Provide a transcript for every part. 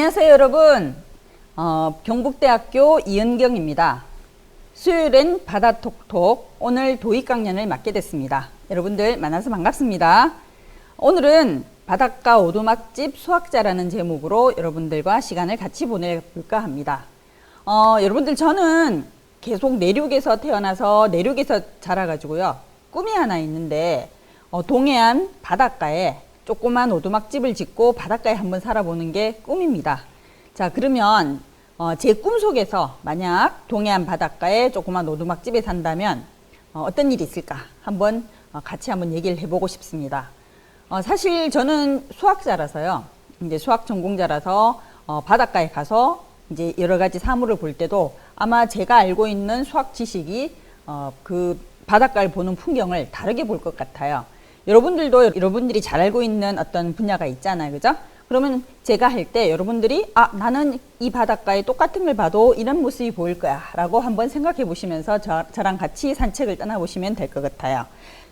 안녕하세요 여러분. 어, 경북대학교 이은경입니다. 수요일엔 바다톡톡 오늘 도입 강연을 맡게 됐습니다. 여러분들 만나서 반갑습니다. 오늘은 바닷가 오두막집 수학자라는 제목으로 여러분들과 시간을 같이 보내볼까 합니다. 어, 여러분들 저는 계속 내륙에서 태어나서 내륙에서 자라가지고요. 꿈이 하나 있는데 어, 동해안 바닷가에 조그만 오두막집을 짓고 바닷가에 한번 살아보는 게 꿈입니다. 자, 그러면 어, 제 꿈속에서 만약 동해안 바닷가에 조그만 오두막집에 산다면 어, 어떤 일이 있을까? 한번 어, 같이 한번 얘기를 해보고 싶습니다. 어, 사실 저는 수학자라서요. 이제 수학 전공자라서 어, 바닷가에 가서 이제 여러 가지 사물을 볼 때도 아마 제가 알고 있는 수학 지식이 어, 그 바닷가를 보는 풍경을 다르게 볼 것 같아요. 여러분들도 여러분들이 잘 알고 있는 어떤 분야가 있잖아요. 그죠? 그러면 제가 할 때 여러분들이 아, 나는 이 바닷가에 똑같은 걸 봐도 이런 모습이 보일 거야. 라고 한번 생각해 보시면서 저, 저랑 같이 산책을 떠나보시면 될 것 같아요.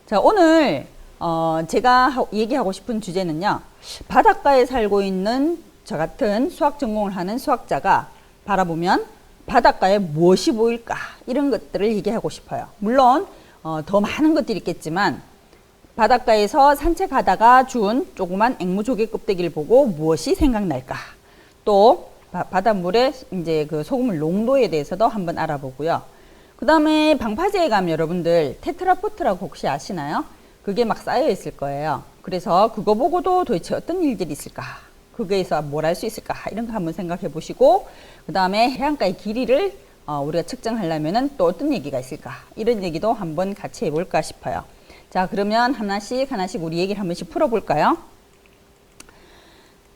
자, 오늘 어, 제가 하, 얘기하고 싶은 주제는요. 바닷가에 살고 있는 저 같은 수학 전공을 하는 수학자가 바라보면 바닷가에 무엇이 보일까? 이런 것들을 얘기하고 싶어요. 물론 어, 더 많은 것들이 있겠지만 바닷가에서 산책하다가 준 조그만 앵무조개 껍데기를 보고 무엇이 생각날까? 또 바, 바닷물의 이제 그 소금물 농도에 대해서도 한번 알아보고요. 그 다음에 방파제에 가면 여러분들 테트라포트라고 혹시 아시나요? 그게 막 쌓여 있을 거예요. 그래서 그거 보고도 도대체 어떤 일들이 있을까? 그거에서 뭘 할 수 있을까? 이런 거 한번 생각해 보시고, 그 다음에 해안가의 길이를 어, 우리가 측정하려면은 또 어떤 얘기가 있을까? 이런 얘기도 한번 같이 해볼까 싶어요. 자, 그러면 하나씩 하나씩 우리 얘기를 한 번씩 풀어볼까요?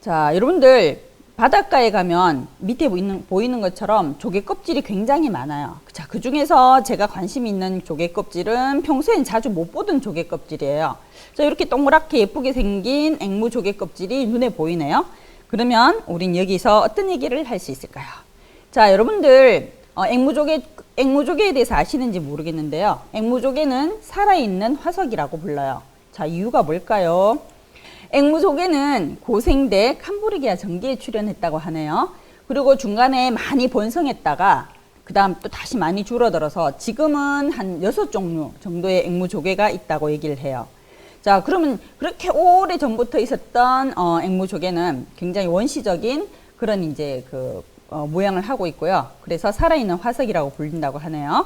자, 여러분들 바닷가에 가면 밑에 보이는, 보이는 것처럼 조개 껍질이 굉장히 많아요. 자, 그 중에서 제가 관심 있는 조개 껍질은 평소엔 자주 못 보던 조개 껍질이에요. 자, 이렇게 동그랗게 예쁘게 생긴 앵무 조개 껍질이 눈에 보이네요. 그러면 우린 여기서 어떤 얘기를 할 수 있을까요? 자, 여러분들 어, 앵무조개, 앵무조개에 대해서 아시는지 모르겠는데요. 앵무조개는 살아있는 화석이라고 불러요. 자, 이유가 뭘까요? 앵무조개는 고생대 캄보르기아 전기에 출연했다고 하네요. 그리고 중간에 많이 번성했다가 그 다음 또 다시 많이 줄어들어서 지금은 한 여섯 종류 정도의 앵무조개가 있다고 얘기를 해요. 자, 그러면 그렇게 오래 전부터 있었던 어, 앵무조개는 굉장히 원시적인 그런 이제 그 어, 모양을 하고 있고요. 그래서 살아있는 화석이라고 불린다고 하네요.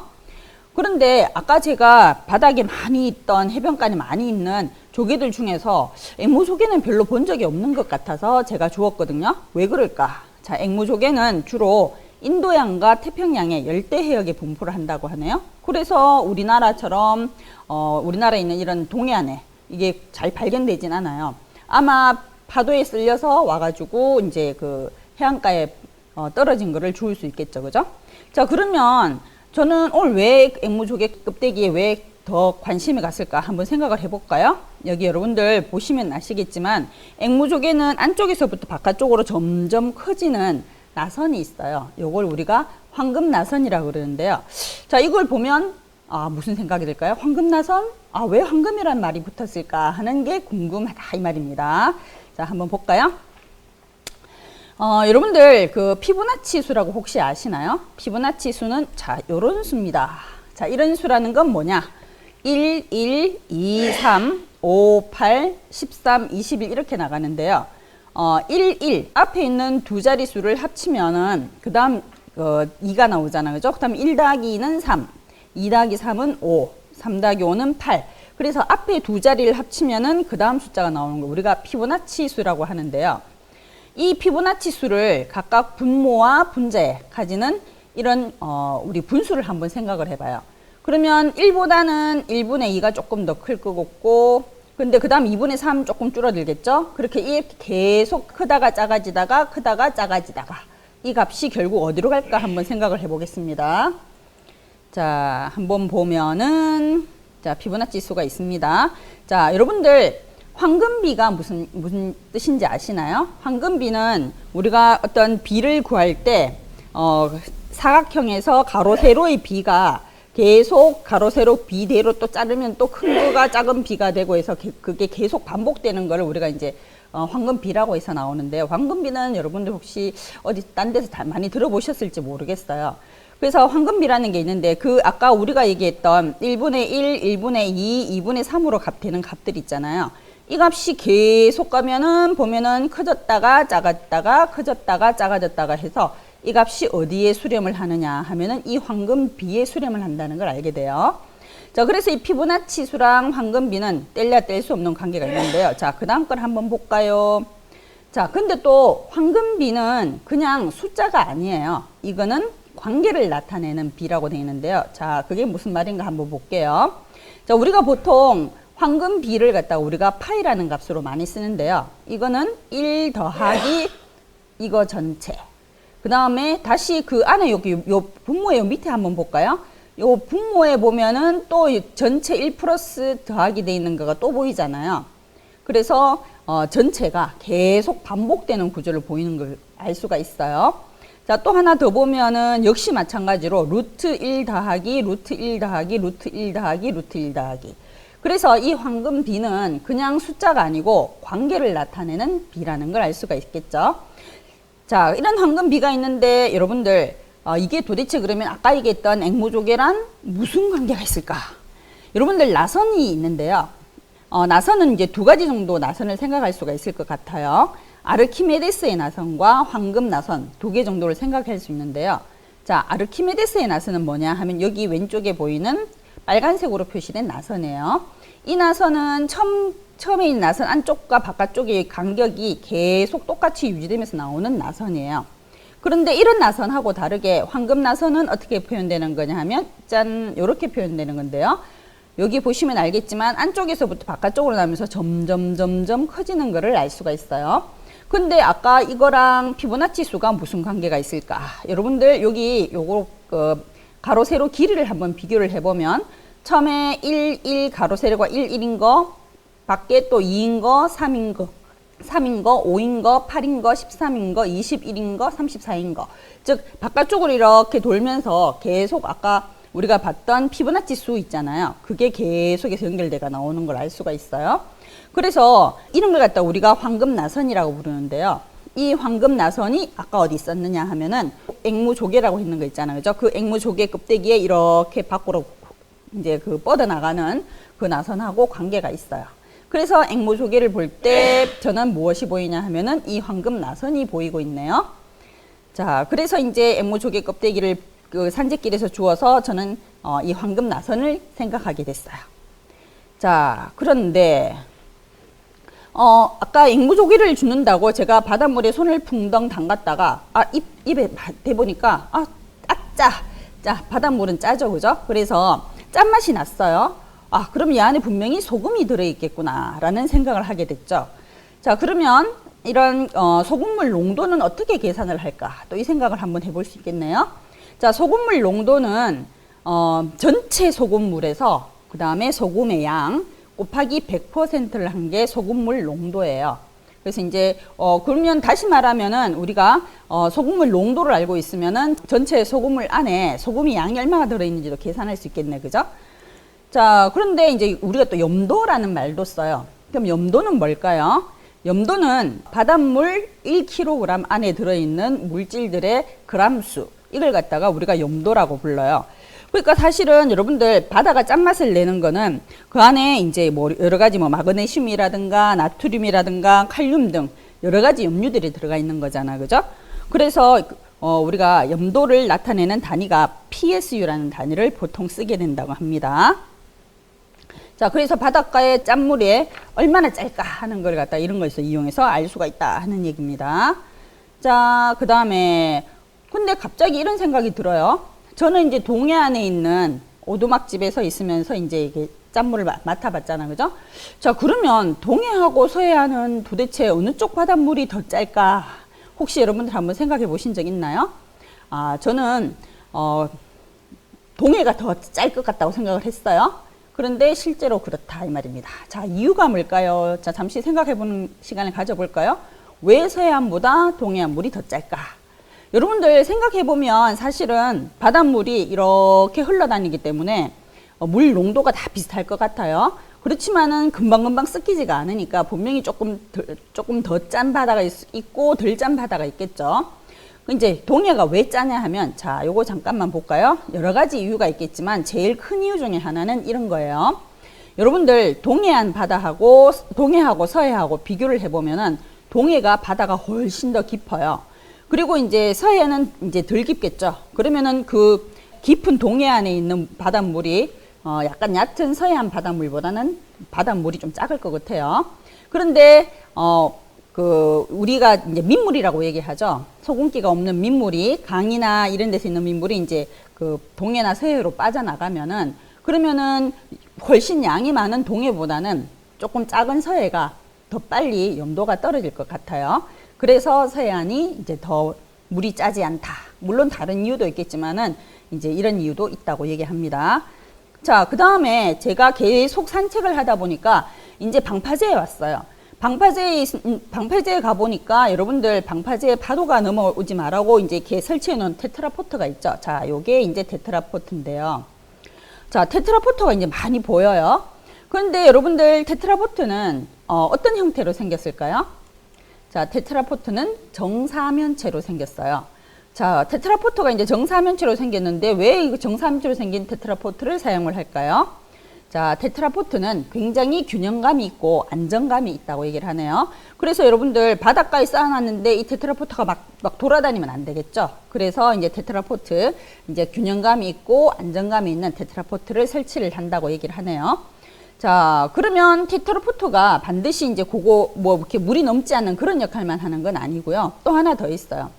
그런데 아까 제가 바닥에 많이 있던 해변가에 많이 있는 조개들 중에서 앵무조개는 별로 본 적이 없는 것 같아서 제가 주었거든요. 왜 그럴까? 자, 앵무조개는 주로 인도양과 태평양의 열대 해역에 분포를 한다고 하네요. 그래서 우리나라처럼 어, 우리나라에 있는 이런 동해안에 이게 잘 발견되진 않아요. 아마 파도에 쓸려서 와가지고 이제 그 해안가에 어, 떨어진 거를 주울 수 있겠죠, 그죠? 자, 그러면 저는 오늘 왜 앵무조개 껍데기에 왜 더 관심이 갔을까 한번 생각을 해볼까요? 여기 여러분들 보시면 아시겠지만 앵무조개는 안쪽에서부터 바깥쪽으로 점점 커지는 나선이 있어요. 요걸 우리가 황금 나선이라고 그러는데요. 자, 이걸 보면 아, 무슨 생각이 들까요? 황금 나선? 아, 왜 황금이란 말이 붙었을까 하는 게 궁금하다 이 말입니다. 자, 한번 볼까요? 어, 여러분들 그 피보나치 수라고 혹시 아시나요? 피보나치 수는 자, 요런 수입니다. 자, 이런 수라는 건 뭐냐? 1, 1, 2, 3, 5, 8, 13, 21 이렇게 나가는데요. 어, 1, 1 앞에 있는 두 자리 수를 합치면은 그 다음 어, 2가 나오잖아요. 그죠? 그 다음 1 더하기 2는 3, 2 더하기 3은 5, 3 더하기 5는 8. 그래서 앞에 두 자리를 합치면은 그 다음 숫자가 나오는 거 우리가 피보나치 수라고 하는데요. 이 피보나치 수를 각각 분모와 분자에 가지는 이런 어, 우리 분수를 한번 생각을 해봐요. 그러면 1보다는 1분의 2가 조금 더클 거고 근데 그 다음 2분의 3 조금 줄어들겠죠? 그렇게 이렇게 계속 크다가 작아지다가 크다가 작아지다가 이 값이 결국 어디로 갈까 한번 생각을 해보겠습니다. 자, 한번 보면은 자, 피보나치 수가 있습니다. 자, 여러분들 황금비가 무슨 무슨 뜻인지 아시나요? 황금비는 우리가 어떤 비를 구할 때 어, 사각형에서 가로 세로의 비가 계속 가로 세로 비대로 또 자르면 또큰 거가 작은 비가 되고 해서 게, 그게 계속 반복되는 거를 우리가 이제 어, 황금비라고 해서 나오는데 황금비는 여러분들 혹시 어디 딴 데서 다 많이 들어보셨을지 모르겠어요. 그래서 황금비라는 게 있는데 그 아까 우리가 얘기했던 1분의 1, 1분의 2, 2분의 3으로 값되는 값들 있잖아요. 이 값이 계속 가면은 보면은 커졌다가 작았다가 커졌다가 작아졌다가 해서 이 값이 어디에 수렴을 하느냐 하면은 이 황금 비에 수렴을 한다는 걸 알게 돼요. 자, 그래서 이 피보나치수랑 황금비는 뗄래야 뗄수 없는 관계가 있는데요. 자, 그 다음 걸 한번 볼까요? 자, 근데 또 황금비는 그냥 숫자가 아니에요. 이거는 관계를 나타내는 비라고 되어 있는데요. 자, 그게 무슨 말인가 한번 볼게요. 자, 우리가 보통 황금 비를 갖다가 우리가 파이라는 값으로 많이 쓰는데요. 이거는 1 더하기 이거 전체. 그 다음에 다시 그 안에 여기 요 분모의 요 밑에 한번 볼까요? 요 분모에 보면은 또 전체 1 플러스 더하기 돼 있는 거가 또 보이잖아요. 그래서 어, 전체가 계속 반복되는 구조를 보이는 걸 알 수가 있어요. 자, 또 하나 더 보면은 역시 마찬가지로 루트 1 더하기 루트 1 더하기 루트 1 더하기 루트 1 더하기. 그래서 이 황금 비는 그냥 숫자가 아니고 관계를 나타내는 비라는 걸 알 수가 있겠죠. 자, 이런 황금 비가 있는데 여러분들 어, 이게 도대체 그러면 아까 얘기했던 앵무조개란 무슨 관계가 있을까? 여러분들 나선이 있는데요. 어, 나선은 이제 두 가지 정도 나선을 생각할 수가 있을 것 같아요. 아르키메데스의 나선과 황금 나선 두 개 정도를 생각할 수 있는데요. 자, 아르키메데스의 나선은 뭐냐 하면 여기 왼쪽에 보이는 빨간색으로 표시된 나선이에요. 이 나선은 처음, 처음에 있는 나선 안쪽과 바깥쪽의 간격이 계속 똑같이 유지되면서 나오는 나선이에요. 그런데 이런 나선하고 다르게 황금 나선은 어떻게 표현되는 거냐 하면 짠 이렇게 표현되는 건데요. 여기 보시면 알겠지만 안쪽에서부터 바깥쪽으로 나면서 점점 점점 커지는 것을 알 수가 있어요. 근데 아까 이거랑 피보나치 수가 무슨 관계가 있을까? 여러분들 여기 요거 그 가로 세로 길이를 한번 비교를 해보면 처음에 1, 1 가로 세로가 1, 1인 거 밖에 또 2인 거, 3인 거 3인 거, 5인 거, 8인 거, 13인 거, 21인 거, 34인 거. 즉 바깥쪽으로 이렇게 돌면서 계속 아까 우리가 봤던 피보나치 수 있잖아요. 그게 계속해서 연결돼가 나오는 걸 알 수가 있어요. 그래서 이런 걸 갖다 우리가 황금 나선이라고 부르는데요. 이 황금 나선이 아까 어디 있었느냐 하면은 앵무 조개라고 있는 거 있잖아요. 그죠? 그 앵무 조개 껍데기에 이렇게 밖으로 이제 그 뻗어나가는 그 나선하고 관계가 있어요. 그래서 앵무 조개를 볼 때 저는 무엇이 보이냐 하면은 이 황금 나선이 보이고 있네요. 자, 그래서 이제 앵무 조개 껍데기를 그 산책길에서 주워서 저는 어, 이 황금 나선을 생각하게 됐어요. 자, 그런데 어, 아까 앵무 조개를 주는다고 제가 바닷물에 손을 풍덩 담갔다가, 아, 입, 입에 대보니까, 아, 아, 짜. 자, 바닷물은 짜죠, 그죠? 그래서 짠맛이 났어요. 아, 그럼 이 안에 분명히 소금이 들어있겠구나, 라는 생각을 하게 됐죠. 자, 그러면 이런 어, 소금물 농도는 어떻게 계산을 할까? 또 이 생각을 한번 해볼 수 있겠네요. 자, 소금물 농도는 어, 전체 소금물에서 그 다음에 소금의 양, 곱하기 100%를 한 게 소금물 농도예요. 그래서 이제 어 그러면 다시 말하면은 우리가 어 소금물 농도를 알고 있으면은 전체 소금물 안에 소금이 양이 얼마나 들어 있는지도 계산할 수 있겠네. 그죠? 자, 그런데 이제 우리가 또 염도라는 말도 써요. 그럼 염도는 뭘까요? 염도는 바닷물 1kg 안에 들어 있는 물질들의 그람수 이걸 갖다가 우리가 염도라고 불러요. 그러니까 사실은 여러분들 바다가 짠맛을 내는 거는 그 안에 이제 뭐 여러 가지 뭐 마그네슘이라든가 나트륨이라든가 칼륨 등 여러 가지 염류들이 들어가 있는 거잖아. 그죠? 그래서 어 우리가 염도를 나타내는 단위가 PSU라는 단위를 보통 쓰게 된다고 합니다. 자, 그래서 바닷가의 짠물에 얼마나 짤까 하는 걸 갖다 이런 거에서 이용해서 알 수가 있다 하는 얘기입니다. 자, 그 다음에 근데 갑자기 이런 생각이 들어요. 저는 이제 동해안에 있는 오두막집에서 있으면서 이제 이게 짠물을 맡아봤잖아, 그죠? 자, 그러면 동해하고 서해안은 도대체 어느 쪽 바닷물이 더 짤까? 혹시 여러분들 한번 생각해 보신 적 있나요? 아, 저는, 어, 동해가 더 짤 것 같다고 생각을 했어요. 그런데 실제로 그렇다, 이 말입니다. 자, 이유가 뭘까요? 자, 잠시 생각해 보는 시간을 가져볼까요? 왜 서해안보다 동해안 물이 더 짤까? 여러분들 생각해 보면 사실은 바닷물이 이렇게 흘러다니기 때문에 어, 물 농도가 다 비슷할 것 같아요. 그렇지만은 금방금방 섞이지가 않으니까 분명히 조금 덜, 조금 더 짠 바다가 있, 있고 덜 짠 바다가 있겠죠. 이제 동해가 왜 짜냐 하면 자 요거 잠깐만 볼까요? 여러 가지 이유가 있겠지만 제일 큰 이유 중에 하나는 이런 거예요. 여러분들 동해안 바다하고 동해하고 서해하고 비교를 해 보면은 동해가 바다가 훨씬 더 깊어요. 그리고 이제 서해는 이제 덜 깊겠죠. 그러면은 그 깊은 동해안에 있는 바닷물이 어 약간 얕은 서해안 바닷물보다는 바닷물이 좀 작을 것 같아요. 그런데 어 그 우리가 이제 민물이라고 얘기하죠. 소금기가 없는 민물이 강이나 이런 데서 있는 민물이 이제 그 동해나 서해로 빠져나가면은 그러면은 훨씬 양이 많은 동해보다는 조금 작은 서해가 더 빨리 염도가 떨어질 것 같아요. 그래서 서해안이 이제 더 물이 짜지 않다. 물론 다른 이유도 있겠지만은 이제 이런 이유도 있다고 얘기합니다. 자, 그 다음에 제가 계속 산책을 하다 보니까 이제 방파제에 왔어요. 방파제에, 있- 음, 방파제에 가보니까 여러분들 방파제에 파도가 넘어오지 말라고 이제 이렇게 설치해 놓은 테트라포트가 있죠. 자, 요게 이제 테트라포트인데요. 자, 테트라포트가 이제 많이 보여요. 그런데 여러분들 테트라포트는 어, 어떤 형태로 생겼을까요? 자, 테트라포트는 정사면체로 생겼어요. 자, 테트라포트가 이제 정사면체로 생겼는데 왜이 정사면체로 생긴 테트라포트를 사용을 할까요? 자, 테트라포트는 굉장히 균형감이 있고 안정감이 있다고 얘기를 하네요. 그래서 여러분들 바닷가에 쌓아놨는데 이 테트라포트가 막, 막 돌아다니면 안 되겠죠. 그래서 이제 테트라포트, 이제 균형감이 있고 안정감이 있는 테트라포트를 설치를 한다고 얘기를 하네요. 자, 그러면 테트라포트가 반드시 이제 그거 뭐 이렇게 물이 넘지 않는 그런 역할만 하는 건 아니고요. 또 하나 더 있어요.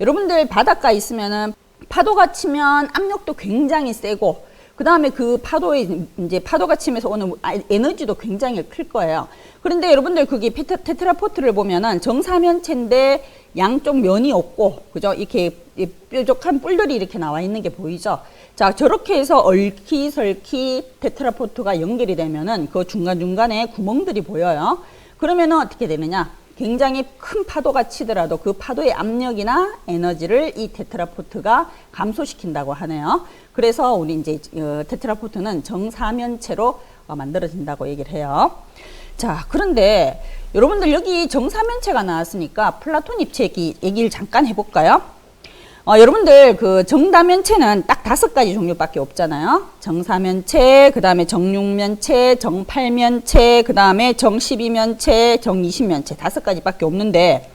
여러분들 바닷가 있으면은 파도가 치면 압력도 굉장히 세고 그 다음에 그 파도에 이제 파도가 치면서 오는 아- 에너지도 굉장히 클 거예요. 그런데 여러분들 그게 테트라포트를 보면은 정사면체인데 양쪽 면이 없고 그죠? 이렇게 이 뾰족한 뿔들이 이렇게 나와 있는 게 보이죠? 자 저렇게 해서 얼키설키 테트라포트가 연결이 되면은 그 중간 중간에 구멍들이 보여요. 그러면은 어떻게 되느냐? 굉장히 큰 파도가 치더라도 그 파도의 압력이나 에너지를 이 테트라포트가 감소시킨다고 하네요. 그래서 우리 이제 어, 테트라포트는 정사면체로 어, 만들어진다고 얘기를 해요. 자, 그런데 여러분들 여기 정사면체가 나왔으니까 플라톤 입체기 얘기를 잠깐 해볼까요? 어, 여러분들 그 정다면체는 딱 다섯 가지 종류밖에 없잖아요. 정사면체, 그 다음에 정육면체, 정팔면체, 그 다음에 정십이면체, 정이십면체 다섯 가지밖에 없는데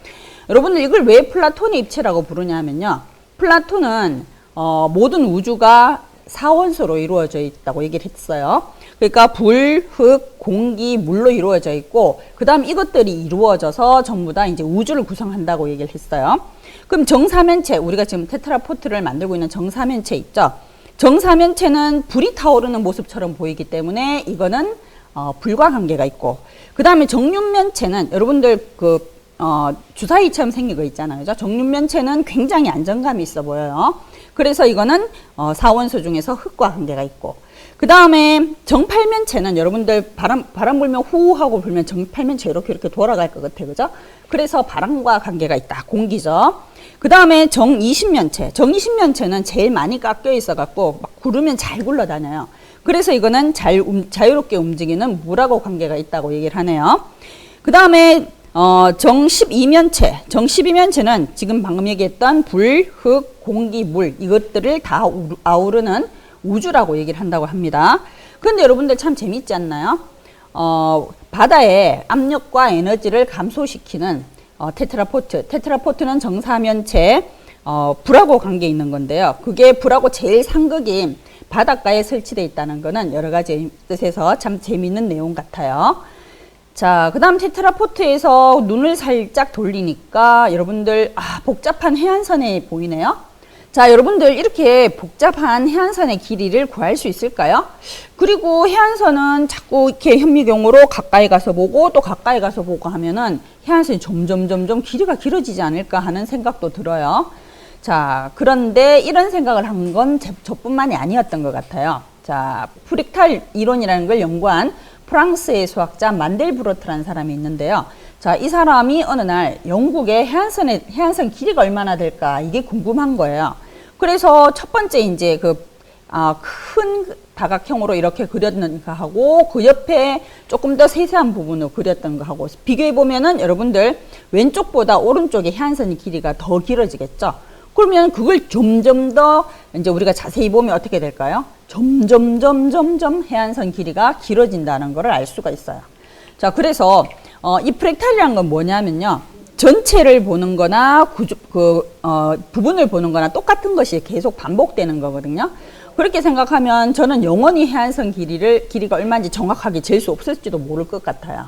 여러분들 이걸 왜 플라톤의 입체라고 부르냐면요. 플라톤은 어, 모든 우주가 사원소로 이루어져 있다고 얘기를 했어요. 그러니까 불, 흙, 공기, 물로 이루어져 있고 그 다음 이것들이 이루어져서 전부 다 이제 우주를 구성한다고 얘기를 했어요. 그럼 정사면체 우리가 지금 테트라포트를 만들고 있는 정사면체 있죠. 정사면체는 불이 타오르는 모습처럼 보이기 때문에 이거는 어, 불과 관계가 있고 그 다음에 정육면체는 여러분들 그 어, 주사위처럼 생긴 거 있잖아요. 그죠? 정육면체는 굉장히 안정감이 있어 보여요. 그래서 이거는 어, 사원소 중에서 흙과 관계가 있고 그 다음에 정팔면체는 여러분들 바람 바람 불면 후 하고 불면 정팔면체 이렇게 이렇게 돌아갈 것 같아요, 그죠? 그래서 바람과 관계가 있다, 공기죠. 그 다음에 정이십면체, 정이십면체는 제일 많이 깎여 있어 갖고 막 구르면 잘 굴러다녀요. 그래서 이거는 잘 움- 자유롭게 움직이는 물하고 관계가 있다고 얘기를 하네요. 그 다음에 어, 정십이면체, 정십이면체는 지금 방금 얘기했던 불, 흙, 공기, 물 이것들을 다 우- 아우르는 우주라고 얘기를 한다고 합니다. 그런데 여러분들 참 재밌지 않나요? 어, 바다의 압력과 에너지를 감소시키는 어, 테트라포트. 테트라포트는 정사면체 어, 불하고 관계 있는 건데요. 그게 불하고 제일 상극인 바닷가에 설치되어 있다는 거는 여러 가지 뜻에서 참 재미있는 내용 같아요. 자, 그 다음 테트라포트에서 눈을 살짝 돌리니까 여러분들, 아, 복잡한 해안선에 보이네요. 자, 여러분들 이렇게 복잡한 해안선의 길이를 구할 수 있을까요? 그리고 해안선은 자꾸 이렇게 현미경으로 가까이 가서 보고 또 가까이 가서 보고 하면은 해안선이 점점 점점 길이가 길어지지 않을까 하는 생각도 들어요. 자, 그런데 이런 생각을 한 건 저뿐만이 아니었던 것 같아요. 자, 프릭탈 이론이라는 걸 연구한 프랑스의 수학자 만델브로트라는 사람이 있는데요. 자, 이 사람이 어느 날 영국의 해안선의 해안선 길이가 얼마나 될까 이게 궁금한 거예요. 그래서 첫 번째 이제 그 아, 큰 다각형으로 이렇게 그렸는 거 하고 그 옆에 조금 더 세세한 부분을 그렸던 거 하고 비교해 보면은 여러분들 왼쪽보다 오른쪽의 해안선 길이가 더 길어지겠죠. 그러면 그걸 점점 더 이제 우리가 자세히 보면 어떻게 될까요? 점점 점점 점 해안선 길이가 길어진다는 것을 알 수가 있어요. 자, 그래서 어, 이 프랙탈이라는 건 뭐냐면요. 전체를 보는 거나 구조, 그, 어, 부분을 보는 거나 똑같은 것이 계속 반복되는 거거든요. 그렇게 생각하면 저는 영원히 해안선 길이를, 길이가 얼마인지 정확하게 잴 수 없을지도 모를 것 같아요.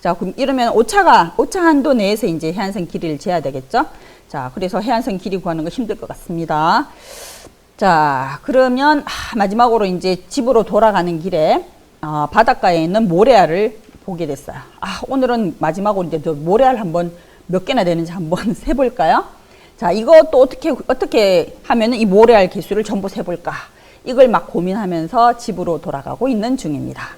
자, 그럼 이러면 오차가, 오차 한도 내에서 이제 해안선 길이를 재야 되겠죠? 자, 그래서 해안선 길이 구하는 거 힘들 것 같습니다. 자, 그러면 아, 마지막으로 이제 집으로 돌아가는 길에 어, 바닷가에 있는 모래알을 보게 됐어요. 아, 오늘은 마지막으로 이제 저 모래알 한번 몇 개나 되는지 한번 세볼까요? 자, 이것도 어떻게, 어떻게 하면은 이 모래알 개수를 전부 세볼까? 이걸 막 고민하면서 집으로 돌아가고 있는 중입니다.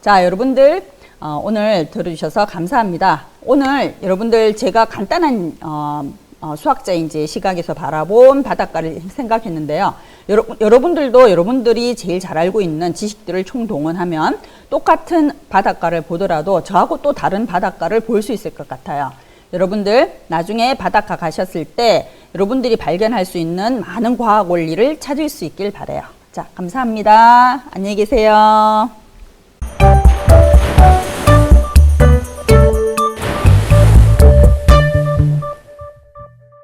자, 여러분들, 어, 오늘 들어주셔서 감사합니다. 오늘 여러분들 제가 간단한, 어, 어, 수학자의 이제 시각에서 바라본 바닷가를 생각했는데요. 여러, 여러분들도 여러분들이 제일 잘 알고 있는 지식들을 총동원하면 똑같은 바닷가를 보더라도 저하고 또 다른 바닷가를 볼 수 있을 것 같아요. 여러분들 나중에 바닷가 가셨을 때 여러분들이 발견할 수 있는 많은 과학 원리를 찾을 수 있길 바래요. 자, 감사합니다. 안녕히 계세요.